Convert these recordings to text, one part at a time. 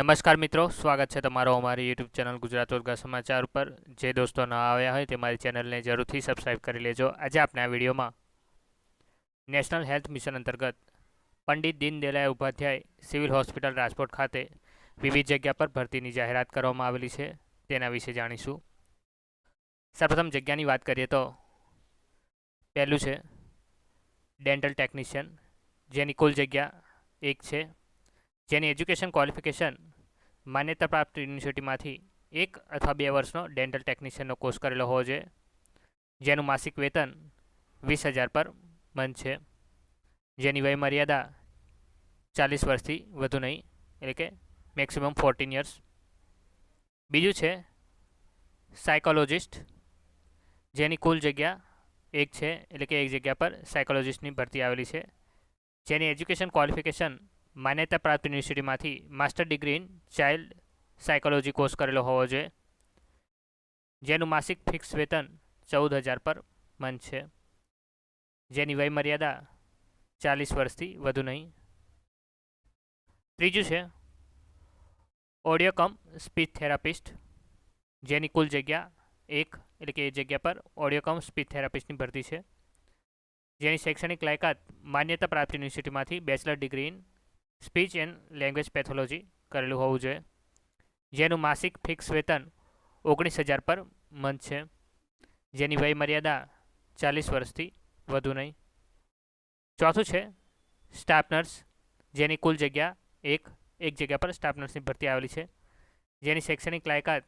નમસ્કાર મિત્રો, સ્વાગત છે તમારો અમારી યુટ્યુબ ચેનલ ગુજરાત રોજગાર સમાચાર ઉપર. જે દોસ્તો ન આવ્યા હોય તે મારી ચેનલને જરૂરથી સબસ્ક્રાઇબ કરી લેજો. આજે આપણે આ વિડીયોમાં નેશનલ હેલ્થ મિશન અંતર્ગત પંડિત દીનદયાળ ઉપાધ્યાય સિવિલ હોસ્પિટલ રાજકોટ ખાતે વિવિધ જગ્યા પર ભરતીની જાહેરાત કરવામાં આવેલી છે. તેના વિશે જાણીશું. સર્વપ્રથમ જગ્યાની વાત કરીએ તો પહેલું છે ડેન્ટલ ટેકનિશિયન જેની કુલ જગ્યા એક છે. જેની એજ્યુકેશન ક્વોલિફિકેશન માન્યતા પ્રાપ્ત યુનિવર્સિટીમાંથી એક અથવા બે વર્ષનો ડેન્ટલ ટેકનિશિયનનો કોર્સ કરેલો હોવો જોઈએ, જેનું માસિક વેતન વીસ હજાર પર મંથ છે. જેની વય મર્યાદા ચાલીસ વર્ષથી વધુ નહીં, એટલે કે મેક્સિમમ ફોર્ટીન યર્સ બીજું છે સાયકોલોજિસ્ટ જેની કુલ જગ્યા એક છે, એટલે કે એક જગ્યા પર સાયકોલોજિસ્ટની ભરતી આવેલી છે. જેની એજ્યુકેશન ક્વોલિફિકેશન માન્યતા પ્રાપ્ત યુનિવર્સિટીમાંથી master degree in child psychology course કરેલો હોવો જોઈએ, જેનું માસિક ફિક્સ વેતન ચૌદ હજાર પર મંથ છે. જેની વયમર્યાદા ચાલીસ વર્ષથી વધુ નહીં. ત્રીજું છે, ઓડિયો કમ સ્પીચ થેરાપિસ્ટ, જેની કુલ જગ્યા એક એટલે કે એ જગ્યા પર ઓડિયો કમ સ્પીચ થેરાપિસ્ટની ભરતી છે. જેની શૈક્ષણિક લાયકાત માન્યતા પ્રાપ્ત યુનિવર્સિટીમાંથી bachelor degree in speech and language pathology કરેલું હોવું જોઈએ. જેનું માસિક ફિક્સ વેતન ઓગણીસ હજાર પર મંથ છે. જેની વય મર્યાદા ચાલીસ વર્ષથી વધુ નહીં. ચોથું છે, સ્ટાફ નર્સ, જેની કુલ જગ્યા એક એક જગ્યા પર સ્ટાફ નર્સની ભરતી આવેલી છે. જેની શૈક્ષણિક લાયકાત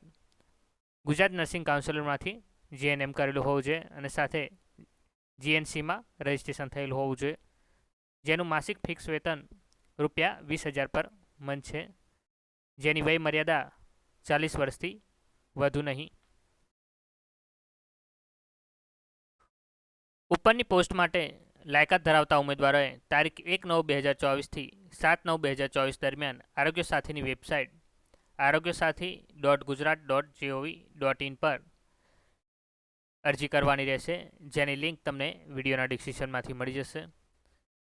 ગુજરાત નર્સિંગ કાઉન્સિલરમાંથી જીએનએમ કરેલું હોવું જોઈએ અને સાથે જીએનસીમાં રજિસ્ટ્રેશન થયેલું હોવું જોઈએ. જેનું માસિક ફિક્સ વેતન રૂપિયા વીસ હજાર પર મંથ છે. જેની વય મર્યાદા ચાલીસ વર્ષથી વધુ નહીં. ઉપરની પોસ્ટ માટે લાયકાત ધરાવતા ઉમેદવારોએ તારીખ એક નવ બે હજાર ચોવીસથી સાત નવ બે હજાર ચોવીસ દરમિયાન આરોગ્ય સાથીની website Arogya Sathi dot Gujarat dot GOV dot in પર અરજી કરવાની રહેશે. જેની લિંક તમને વિડીયોના ડિસ્ક્રિપ્શનમાંથી મળી જશે.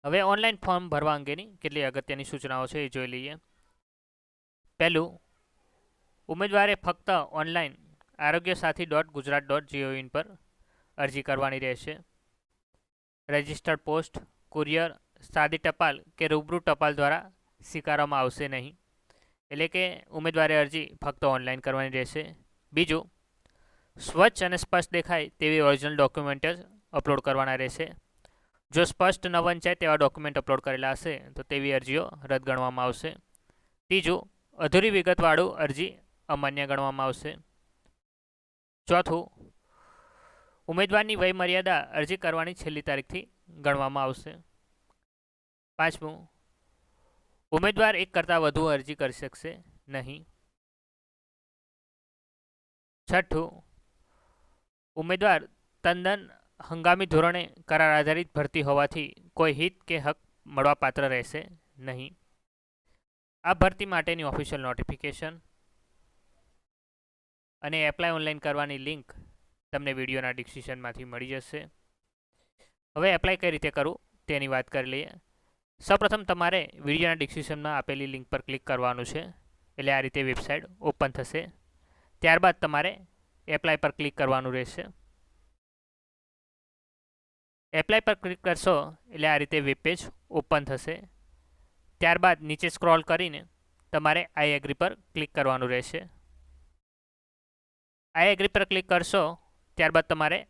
હવે ઓનલાઈન ફોર્મ ભરવા અંગેની કેટલી અગત્યની સૂચનાઓ છે એ જોઈ લઈએ. પહેલું, ઉમેદવારે ફક્ત ઓનલાઈન આરોગ્ય સાથી ડોટ ગુજરાત ડોટ જીઓઇન પર અરજી કરવાની રહેશે. રજિસ્ટર્ડ પોસ્ટ કુરિયર સાદી ટપાલ કે રૂબરૂ ટપાલ દ્વારા સ્વીકારવામાં આવશે નહીં. એટલે કે ઉમેદવારે અરજી ફક્ત ઓનલાઈન કરવાની રહેશે. બીજું, સ્વચ્છ અને સ્પષ્ટ દેખાય તેવી ઓરિજિનલ ડોક્યુમેન્ટ જ અપલોડ કરવાના રહેશે. જો સ્પષ્ટ ન વંચાય તેવા ડોક્યુમેન્ટ અપલોડ કરેલા હશે, તો તેવી અરજીઓ રદ ગણવામાં આવશે. ત્રીજું, અધૂરી વિગતવાળું અરજી અમાન્ય ગણવામાં આવશે. ચોથું, ઉમેદવારની વયમર્યાદા અરજી કરવાની છેલ્લી તારીખથી ગણવામાં આવશે. પાંચમું, ઉમેદવાર એક કરતાં વધુ અરજી કરી શકશે નહીં. છઠ્ઠું, ઉમેદવાર તદ્દન હંગામી ધોરણે કરાર આધારિત ભરતી હોવાથી કોઈ હિત કે હક મળવાપાત્ર રહેશે નહીં. આ ભરતી માટેની ઓફિશિયલ નોટિફિકેશન અને એપ્લાય ઓનલાઈન કરવાની લિંક તમને વિડીયોના ડિસ્ક્રિપ્શનમાંથી મળી જશે. હવે એપ્લાય કઈ રીતે કરવું તેની વાત કરી લઈએ. સૌપ્રથમ તમારે વિડીયોના ડિસ્ક્રિપ્શનમાં આપેલી લિંક પર ક્લિક કરવાનું છે. એટલે આ રીતે વેબસાઇટ ઓપન થશે. ત્યારબાદ તમારે એપ્લાય પર ક્લિક કરવાનું રહેશે. એપ્લાય પર ક્લિક કરશો એટલે આ રીતે વેબ પેજ ઓપન થશે. ત્યારબાદ નીચે સ્ક્રોલ કરીને તમારે આઈ એગ્રી પર ક્લિક કરવાનું રહેશે. આઈ એગ્રી પર ક્લિક કરશો ત્યારબાદ તમારે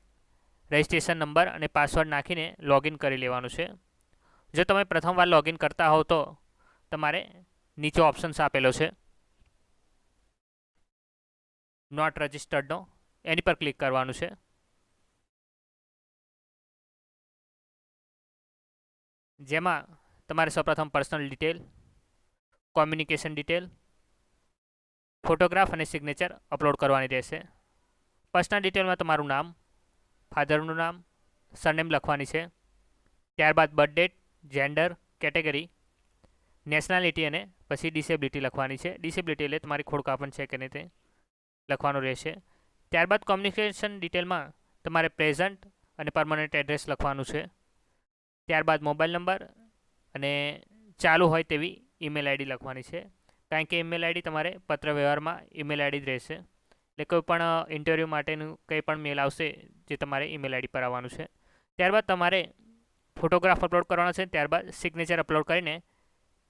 રજિસ્ટ્રેશન નંબર અને પાસવર્ડ નાખીને લોગિન કરી લેવાનું છે. જો તમે પ્રથમવાર લોગિન કરતા હોવ તો તમારે નીચે ઓપ્શન્સ આપેલો છે. નોટ રજિસ્ટર્ડનો, એની પર ક્લિક કરવાનું છે. જેમાં તમારે સૌપ્રથમ personal detail communication detail photograph અને સિગ્નેચર અપલોડ કરવાની રહેશે. પર્સનલ ડિટેલમાં તમારું નામ ફાધરનું નામ સરનેમ લખવાની છે. ત્યારબાદ birth date gender category nationality અને પછી ડિસેબિલિટી લખવાની છે. ડિસેબિલિટી એટલે તમારી ખોડકાપણ છે કે નહીં તે લખવાનું રહેશે. ત્યારબાદ કોમ્યુનિકેશન ડિટેલમાં તમારે પ્રેઝન્ટ અને પરમનન્ટ એડ્રેસ લખવાનું છે. ત્યારબાદ મોબાઈલ નંબર અને ચાલુ હોય તેવી ઈમેલ આઈડી લખવાની છે. કારણ કે ઈમેલ આઈડી તમારે પત્ર વ્યવહારમાં ઈમેલ આઈડી જ રહેશે. એટલે કોઈ પણ ઇન્ટરવ્યૂ માટેનું કંઈ પણ મેલ આવશે જે તમારે ઈમેલ આઈડી પર આવવાનું છે. ત્યારબાદ તમારે ફોટોગ્રાફ અપલોડ કરવાનો છે. ત્યારબાદ સિગ્નેચર અપલોડ કરીને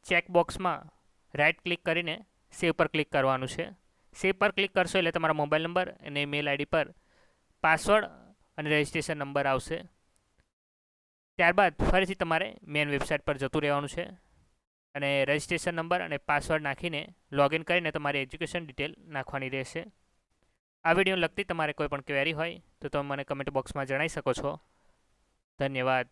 ચેક બોક્સમાં રાઇટ ક્લિક કરીને સેવ પર ક્લિક કરવાનું છે. સેવ પર ક્લિક કરશો એટલે તમારા મોબાઈલ નંબર અને મેલ આઈડી પર પાસવર્ડ અને રજિસ્ટ્રેશન નંબર આવશે. ત્યારબાદ ફરીથી તમારે મેન વેબસાઇટ પર જતું રહેવાનું છે. અને રજિસ્ટ્રેશન નંબર અને પાસવર્ડ નાખીને લોગિન કરીને તમારી એજ્યુકેશન ડિટેલ નાખવાની રહેશે. આ વીડિયો લગતી તમારે કોઈ પણ ક્વેરી હોય તો તમે મને કમેન્ટ બોક્સમાં જણાવી શકો છો. ધન્યવાદ.